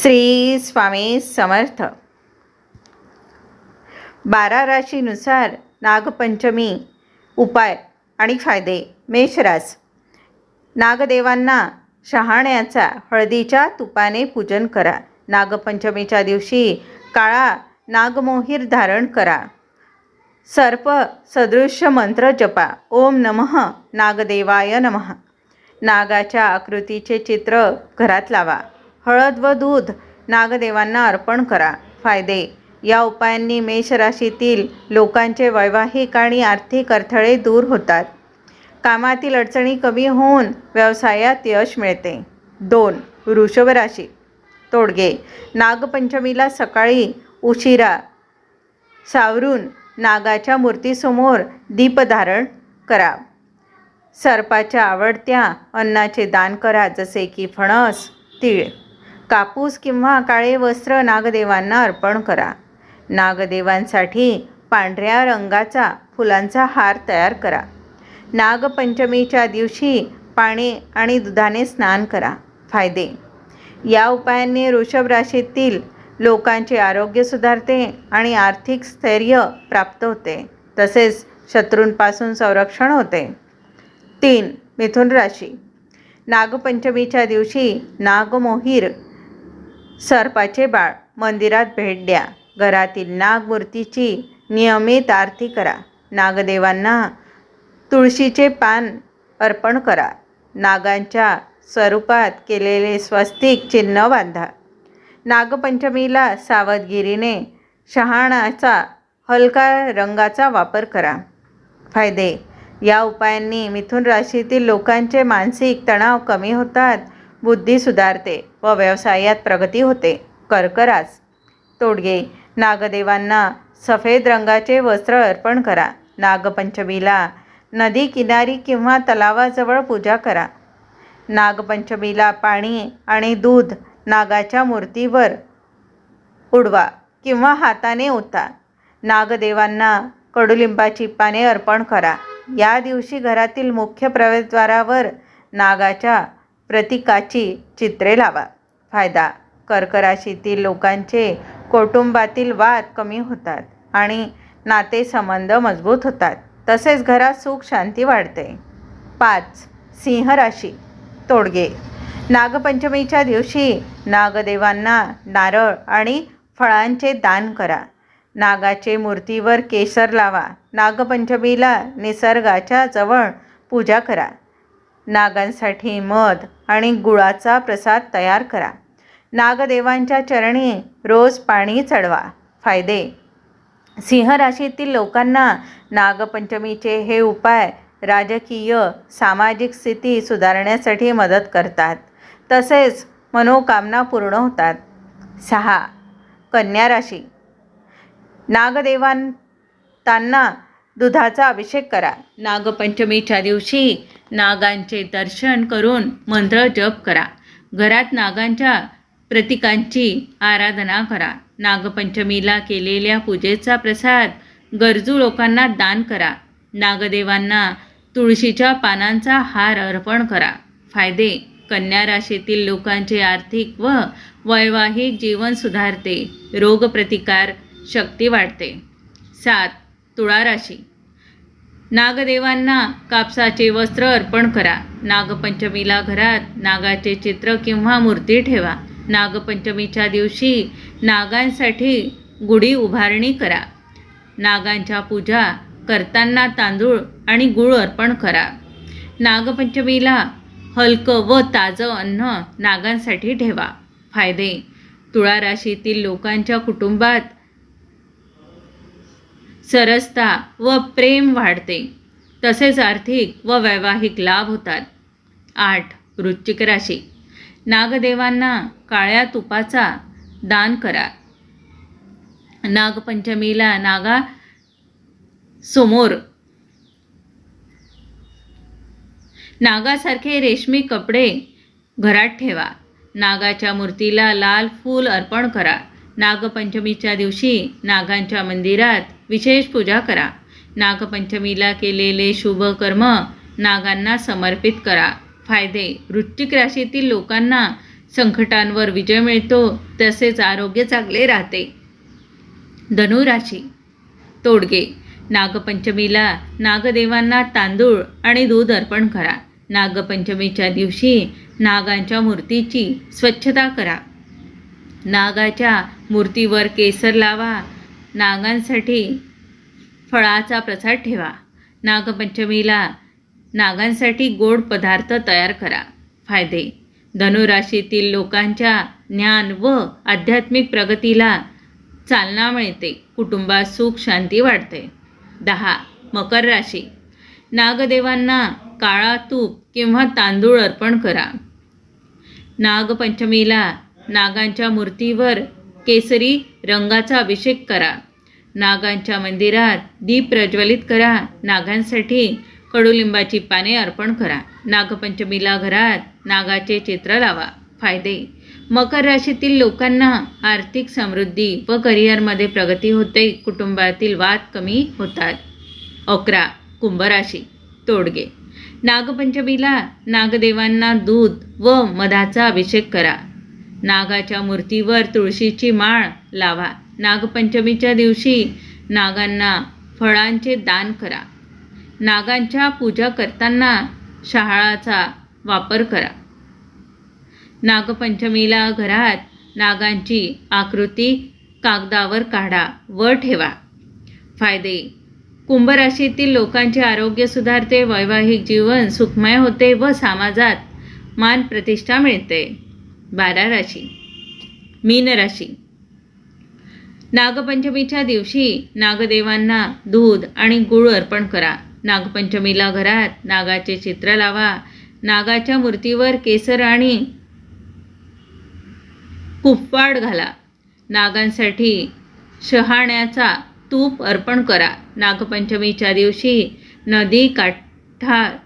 श्री स्वामी समर्थ. बारा राशीनुसार नागपंचमी उपाय आणि फायदे मेषरास. नागदेवांना शहाण्याचा हळदीच्या तुपाने पूजन करा. नागपंचमीच्या दिवशी काळा नागमोहीर धारण करा. सर्प सदृश्य मंत्र जपा. ओम नमः नागदेवाय नमः. नागाच्या आकृतीचे चित्र घरात लावा. हळद व दूध नागदेवांना अर्पण करा. फायदे. या उपायांनी मेष राशीतील लोकांचे वैवाहिक आणि आर्थिक अडथळे दूर होतात. कामातील अडचणी कमी होऊन व्यवसायात यश मिळते. दोन. वृषभ राशी. तोडगे. नागपंचमीला सकाळी उशिरा सावरून नागाच्या मूर्तीसमोर दीपधारण करा. सर्पाच्या आवडत्या अन्नाचे दान करा जसे की फणस तीळ. कापूस किंवा काळे वस्त्र नागदेवांना अर्पण करा. नागदेवांसाठी पांढऱ्या रंगाचा फुलांचा हार तयार करा. नागपंचमीच्या दिवशी पाणी आणि दुधाने स्नान करा. फायदे. या उपायांनी वृषभ राशीतील लोकांचे आरोग्य सुधारते आणि आर्थिक स्थैर्य प्राप्त होते. तसेच शत्रूंपासून संरक्षण होते. तीन. मिथुन राशी. नागपंचमीच्या दिवशी नागमोहीर सर्पाचे बाळ. मंदिरात भेट द्या. घरातील नागमूर्तीची नियमित आरती करा. नागदेवांना तुळशीचे पान अर्पण करा. नागांच्या स्वरूपात केलेले स्वस्तिक चिन्ह बांधा. नागपंचमीला सावधगिरीने शहाणाचा हलका रंगाचा वापर करा. फायदे. या उपायांनी मिथुन राशीतील लोकांचे मानसिक तणाव कमी होतात. बुद्धी सुधारते. व व्यवसायात प्रगती होते. कर्करास तोडगे. नागदेवांना सफेद रंगाचे वस्त्र अर्पण करा. नागपंचमीला नदी किनारी किंवा तलावाजवळ पूजा करा. नागपंचमीला पाणी आणि दूध नागाच्या मूर्तीवर उडवा किंवा हाताने ओता. नागदेवांना कडुलिंबाची पाने अर्पण करा. या दिवशी घरातील मुख्य प्रवेशद्वारावर नागाच्या प्रतीकाची चित्रे लावा. फायदा. कर्क राशीतील लोकांचे कुटुंबातील वाद कमी होतात आणि नातेसंबंध मजबूत होतात. तसेच घरात सुख शांती वाढते. पाच. सिंह राशी. तोडगे. नागपंचमीच्या दिवशी नागदेवांना नारळ आणि फळांचे दान करा. नागाचे मूर्तीवर केसर लावा. नागपंचमीला निसर्गाच्या जवळ पूजा करा. नागांसाठी मध आणि गुळाचा प्रसाद तयार करा. नागदेवांच्या चरणी रोज पाणी चढवा. फायदे. सिंह राशीतील लोकांना नागपंचमीचे हे उपाय राजकीय सामाजिक स्थिती सुधारण्यासाठी मदत करतात. तसेच मनोकामना पूर्ण होतात. सहा. कन्या राशी. नागदेवांतांना दुधाचा अभिषेक करा. नागपंचमीच्या दिवशी नागांचे दर्शन करून मंत्र जप करा. घरात नागांच्या प्रतीकांची आराधना करा. नागपंचमीला केलेल्या पूजेचा प्रसाद गरजू लोकांना दान करा. नागदेवांना तुळशीच्या पानांचा हार अर्पण करा. फायदे कन्या राशीतील लोकांचे आर्थिक व वैवाहिक जीवन सुधारते. रोगप्रतिकार शक्ती वाढते. सात तुळा राशी. नागदेवांना कापसाचे वस्त्र अर्पण करा. नागपंचमीला घरात नागाचे चित्र किंवा मूर्ती ठेवा. नागपंचमीच्या दिवशी नागांसाठी गुढी उभारणी करा. नागांच्या पूजा करताना तांदूळ आणि गूळ अर्पण करा. नागपंचमीला हलकं व ताजं अन्न नागांसाठी ठेवा. फायदे तुळा राशीतील लोकांच्या कुटुंबात सरसता व प्रेम वाढते. तसेच आर्थिक व वैवाहिक लाभ होतात. आठ वृश्चिक राशी. नागदेवांना काळ्या तुपाचा दान करा. नागपंचमीला नागा समोर. नागासारखे रेशमी कपडे घरात ठेवा. नागाच्या मूर्तीला लाल फूल अर्पण करा. नागपंचमीच्या दिवशी नागांच्या मंदिरात विशेष पूजा करा. नागपंचमीला केलेले शुभ कर्म नागांना समर्पित करा. फायदे. वृश्चिक राशीतील लोकांना संकटांवर विजय मिळतो तसेच आरोग्य चांगले राहते. धनुराशी तोडगे. नागपंचमीला नागदेवांना तांदूळ आणि दूध अर्पण करा. नागपंचमीच्या दिवशी नागांच्या मूर्तीची स्वच्छता करा. नागाच्या मूर्तीवर केसर लावा. नागांसाठी फळाचा प्रसाद ठेवा. नागपंचमीला नागांसाठी गोड पदार्थ तयार करा. फायदे. धनुराशीतील लोकांच्या ज्ञान व आध्यात्मिक प्रगतीला चालना मिळते. कुटुंबात सुख शांती वाढते. दहा. मकर राशी. नागदेवांना काळा तूप किंवा तांदूळ अर्पण करा. नागपंचमीला नागांच्या मूर्तीवर केसरी रंगाचा अभिषेक करा. नागांच्या मंदिरात दीप प्रज्वलित करा. नागांसाठी कडुलिंबाची पाने अर्पण करा. नागपंचमीला घरात नागाचे चित्र लावा. फायदे. मकर राशीतील लोकांना आर्थिक समृद्धी व करिअरमध्ये प्रगती होते. कुटुंबातील वाद कमी होतात. अकरा. कुंभराशी तोडगे. नागपंचमीला नागदेवांना दूध व मधाचा अभिषेक करा. नागाच्या मूर्तीवर तुळशीची माळ लावा. नागपंचमीच्या दिवशी नागांना फळांचे दान करा. नागांच्या पूजा करताना शहाळाचा वापर करा. नागपंचमीला घरात नागांची आकृती कागदावर काढा व ठेवा. फायदे कुंभराशीतील लोकांचे आरोग्य सुधारते वैवाहिक जीवन सुखमय होते व समाजात मान प्रतिष्ठा मिळते. बारा राशी मीन राशी. नागपंचमीच्या दिवशी नागदेवांना दूध आणि गुळ अर्पण करा. नागपंचमीला घरात नागाचे चित्र लावा. नागाच्या मूर्तीवर केसर आणि कुप्पाड घाला. नागांसाठी शहाण्याचा तूप अर्पण करा. नागपंचमीच्या दिवशी नदी काठा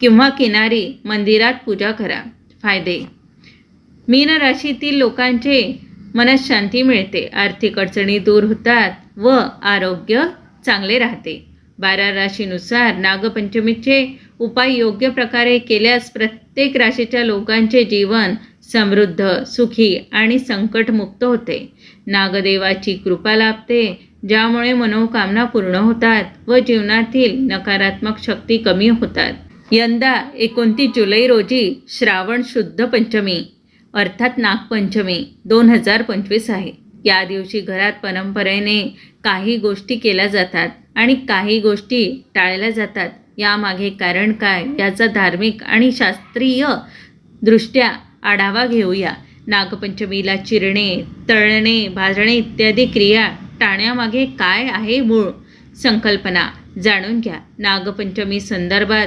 किंवा किनारी मंदिरात पूजा करा. फायदे. मीन राशीतील लोकांचे मनात शांती मिळते. आर्थिक अडचणी दूर होतात व आरोग्य चांगले राहते. बारा राशीनुसार नागपंचमीचे उपाय योग्य प्रकारे केल्यास प्रत्येक राशीच्या लोकांचे जीवन समृद्ध सुखी आणि संकटमुक्त होते. नागदेवाची कृपा लाभते ज्यामुळे मनोकामना पूर्ण होतात व जीवनातील नकारात्मक शक्ती कमी होतात. यंदा एकोणतीस जुलै रोजी श्रावण शुद्ध पंचमी अर्थात नागपंचमी दोन हजार पंचवीस आहे. या दिवशी घरात परंपरेने काही गोष्टी केल्या जातात आणि काही गोष्टी टाळल्या जातात. यामागे कारण काय? याचा धार्मिक आणि शास्त्रीय दृष्ट्या आढावा घेऊया. नागपंचमीला चिरणे तळणे भाजणे इत्यादी क्रिया टाळण्यामागे काय आहे मूळ? संकल्पना जाणून घ्या. नागपंचमी संदर्भात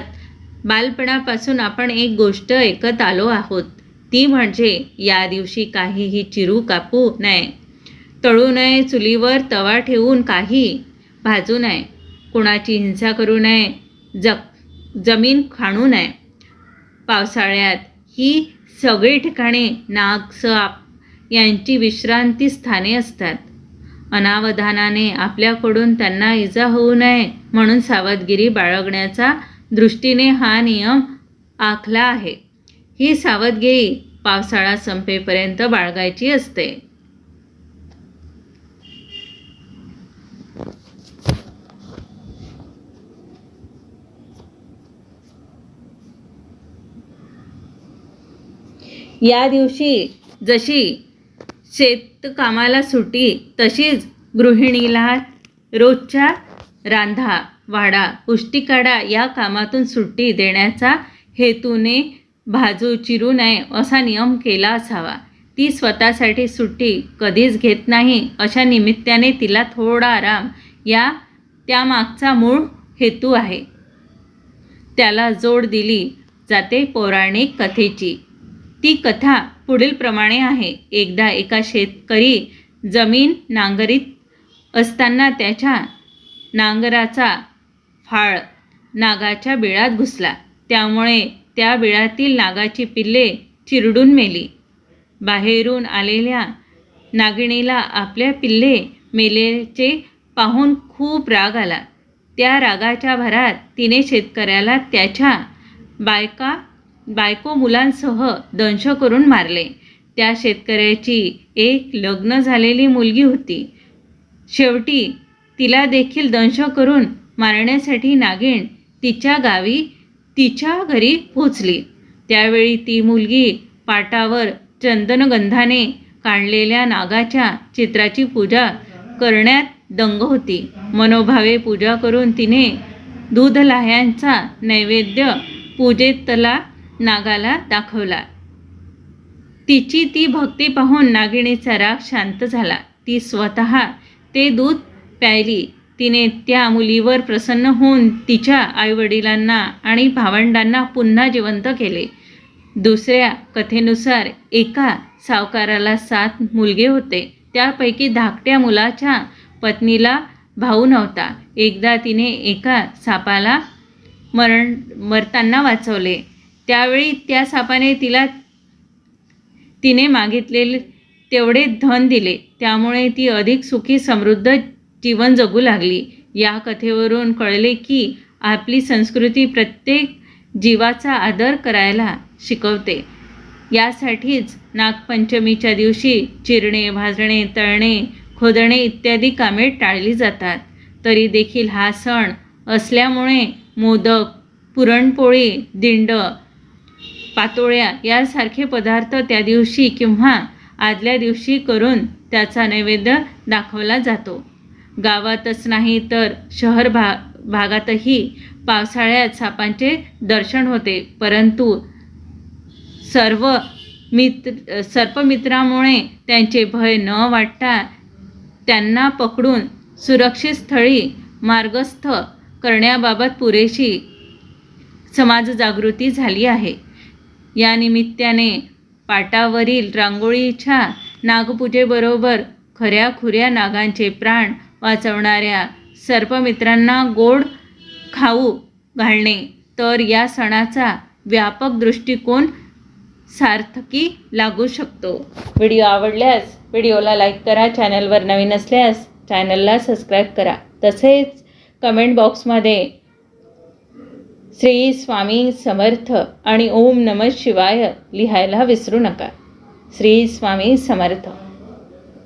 बालपणापासून आपण एक गोष्ट ऐकत आलो आहोत. ती म्हणजे या दिवशी काहीही चिरू कापू नये. तळू नये चुलीवर तवा ठेवून काही भाजू नये कुणाची हिंसा करू नये जग जमीन खाणू नये. पावसाळ्यात ही सगळी ठिकाणे नाग साप यांची विश्रांती स्थाने असतात. अनावधानाने आपल्याकडून त्यांना इजा होऊ नये म्हणून सावधगिरी बाळगण्याचा दृष्टीने हा नियम आखला आहे. ही सावधगिरी पावसाळा संपेपर्यंत बाळगायची असते. या दिवशी जशी शेतकामाला सुट्टी तशीच गृहिणीला रोजच्या रांधा वाडा पुष्टी काढा या कामातून सुट्टी देण्याचा हेतूने भाजू चिरू नये असा नियम केला असावा. ती स्वतःसाठी सुट्टी कधीच घेत नाही अशा निमित्ताने तिला थोडा आराम या त्यामागचा मूळ हेतू आहे. त्याला जोड दिली जाते पौराणिक कथेची. ती कथा पुढीलप्रमाणे आहे. एकदा एका शेतकरी जमीन नांगरीत असताना त्याच्या नांगराचा फाळ नागाच्या बिळात घुसला. त्यामुळे त्या बिळातील नागाची पिल्ले चिरडून मेली. बाहेरून आलेल्या नागिणीला आपल्या पिल्ले मेलेचे पाहून खूप राग आला. त्या रागाच्या भरात तिने शेतकऱ्याला त्याच्या बायका बायको मुलांसह दंश करून मारले. त्या शेतकऱ्याची एक लग्न झालेली मुलगी होती. शेवटी तिला देखील दंश करून मारण्यासाठी नागिण तिच्या गावी तिच्या घरी पोचली त्यावेळी ती मुलगी पाटावर चंदनगंधाने काढलेल्या नागाच्या चित्राची पूजा करण्यात दंग होती. मनोभावे पूजा करून तिने दूध लाह्यांचा नैवेद्य पूजेतला नागाला दाखवला. तिची ती भक्ती पाहून नागिणीचा राग शांत झाला. ती स्वतः ते दूध प्यायली. तिने त्या मुलीवर प्रसन्न होऊन तिच्या आईवडिलांना आणि भावंडांना पुन्हा जिवंत केले. दुसऱ्या कथेनुसार एका सावकाराला सात मुलगे होते. त्यापैकी धाकट्या मुलाच्या पत्नीला भाऊ नव्हता. एकदा तिने एका सापाला मरण मरताना वाचवले. त्यावेळी त्या सापाने तिला तिने मागितलेले तेवढे धन दिले. त्यामुळे ती अधिक सुखी समृद्ध जीवन जगू लागली. या कथेवरून कळले की आपली संस्कृती प्रत्येक जीवाचा आदर करायला शिकवते. यासाठीच नागपंचमीच्या दिवशी चिरणे भाजणे तळणे खोदणे इत्यादी कामे टाळली जातात. तरी देखील हा सण असल्यामुळे मोदक पुरणपोळी दिंड पातोळ्या यासारखे पदार्थ त्या दिवशी किंवा आदल्या दिवशी करून त्याचा नैवेद्य दाखवला जातो. गावातच नाही तर शहर भा भागातही पावसाळ्यात सापांचे दर्शन होते. परंतु सर्व मित्र सर्पमित्रामुळे त्यांचे भय न वाटता त्यांना पकडून सुरक्षित स्थळी मार्गस्थ करण्याबाबत पुरेशी समाजजागृती झाली आहे. या निमित्ताने पाटावरील रांगोळीच्या नागपूजेबरोबर खऱ्या खुऱ्या नागांचे प्राण वाचवणाऱ्या सर्पमित्रांना गोड खाऊ घालणे. तर या सणाचा व्यापक दृष्टिकोन सार्थकी लागू शकतो. व्हिडिओ आवडल्यास व्हिडिओला लाईक करा चॅनलवर नवीन असल्यास चॅनलला सबस्क्राईब करा. तसेच कमेंट बॉक्समध्ये श्री स्वामी समर्थ आणि ओम नम शिवाय लिहायला विसरू नका. श्री स्वामी समर्थ.